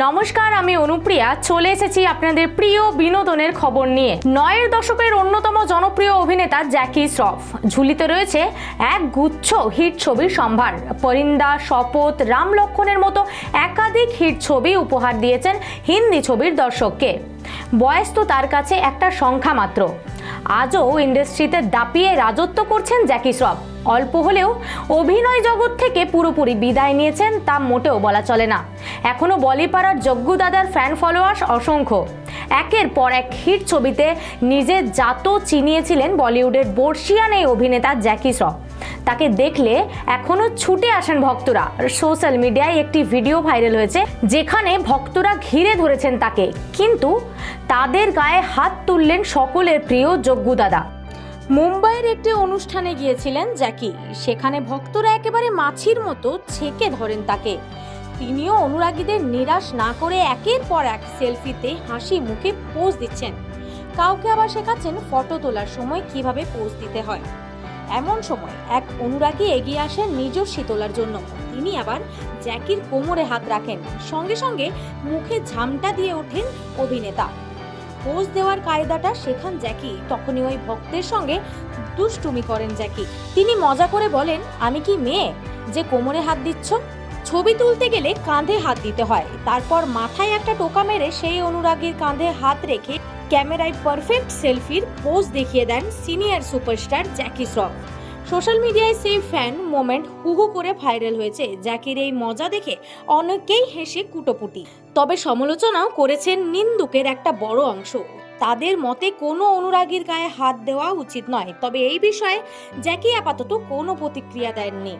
নমস্কার, আমি অনুপ্রিয়া। চলে এসেছি আপনাদের প্রিয় বিনোদনের খবর নিয়ে। নয়ের দশকের অন্যতম জনপ্রিয় অভিনেতা জ্যাকি শ্রফ। ঝুলিতে রয়েছে এক গুচ্ছ হিট ছবির সম্ভার। পরিন্দা, শপথ, রাম লক্ষণের মতো একাধিক হিট ছবি উপহার দিয়েছেন হিন্দি ছবির দর্শককে। বয়স তো তার কাছে একটা সংখ্যা মাত্র। আজও ইন্ডাস্ট্রিতে দাপিয়ে রাজত্ব করছেন জ্যাকি শ্রফ। অল্প হলেও অভিনয় জগৎ থেকে পুরোপুরি বিদায় নিয়েছেন তা মোটেও বলা চলে না। এখনও বলিপাড়ার যজ্ঞ দাদার ফ্যান ফলোয়ার্স অসংখ্য। একের পর এক হিট ছবিতে নিজের জাত চিনিয়েছিলেন বলিউডের বর্ষিয়ান এই অভিনেতা জ্যাকি শ্রফ। তাকে দেখলে এখনও ছুটে আসেন ভক্তরা। সোশ্যাল মিডিয়ায় একটি ভিডিও ভাইরাল হয়েছে, যেখানে ভক্তরা ঘিরে ধরেছেন তাকে। কিন্তু তাদের গায়ে হাত তুললেন সকলের প্রিয় যজ্ঞ দাদা। মুম্বাইয়ের একটি অনুষ্ঠানে গিয়েছিলেন জ্যাকি। সেখানে ভক্তরা একেবারে মাছির মতো ছেকে ধরেন তাকে। তিনিও অনুরাগীদের নিরাশ না করে একের পর এক সেলফিতে হাসি মুখে পোজ দিচ্ছেন। কাউকে আবার শেখাচ্ছেন ফটো তোলার সময় কীভাবে পোজ দিতে হয়। এমন সময় এক অনুরাগী এগিয়ে আসেন নিজস্বী তোলার জন্য। তিনি আবার জ্যাকির কোমরে হাত রাখেন। সঙ্গে সঙ্গে মুখে ঝামটা দিয়ে ওঠেন অভিনেতা। পোজ দেওয়ার কায়দাটা শেখান জ্যাকি। তখনই ওই ভক্তের সঙ্গে দুষ্টুমি করেন জ্যাকি। তিনি মজা করে বলেন, আমি কি মেয়ে? যে কোমরে হাত দিচ্ছ? ছবি তুলতে গেলে কাঁধে হাত দিতে হয়। তারপর মাথায় একটা টোকা মেরে সেই অনুরাগীর কাঁধে হাত রেখে ক্যামেরায় পারফেক্ট সেলফির পোজ দেখিয়ে দেন senior superstar Jackie Shroff. Social মিডিয়ায় সেই ফ্যান মোমেন্ট হুহু করে ভাইরাল হয়েছে। জ্যাকির এই মজা দেখে অনেকেই হেসে কুটোপুটি। তবে সমালোচনাও করেছেন নিন্দুকের একটা বড় অংশ। তাদের মতে কোনো অনুরাগীর গায়ে হাত দেওয়া উচিত নয়। তবে এই বিষয়ে জ্যাকি আপাতত কোনো প্রতিক্রিয়া দেননি।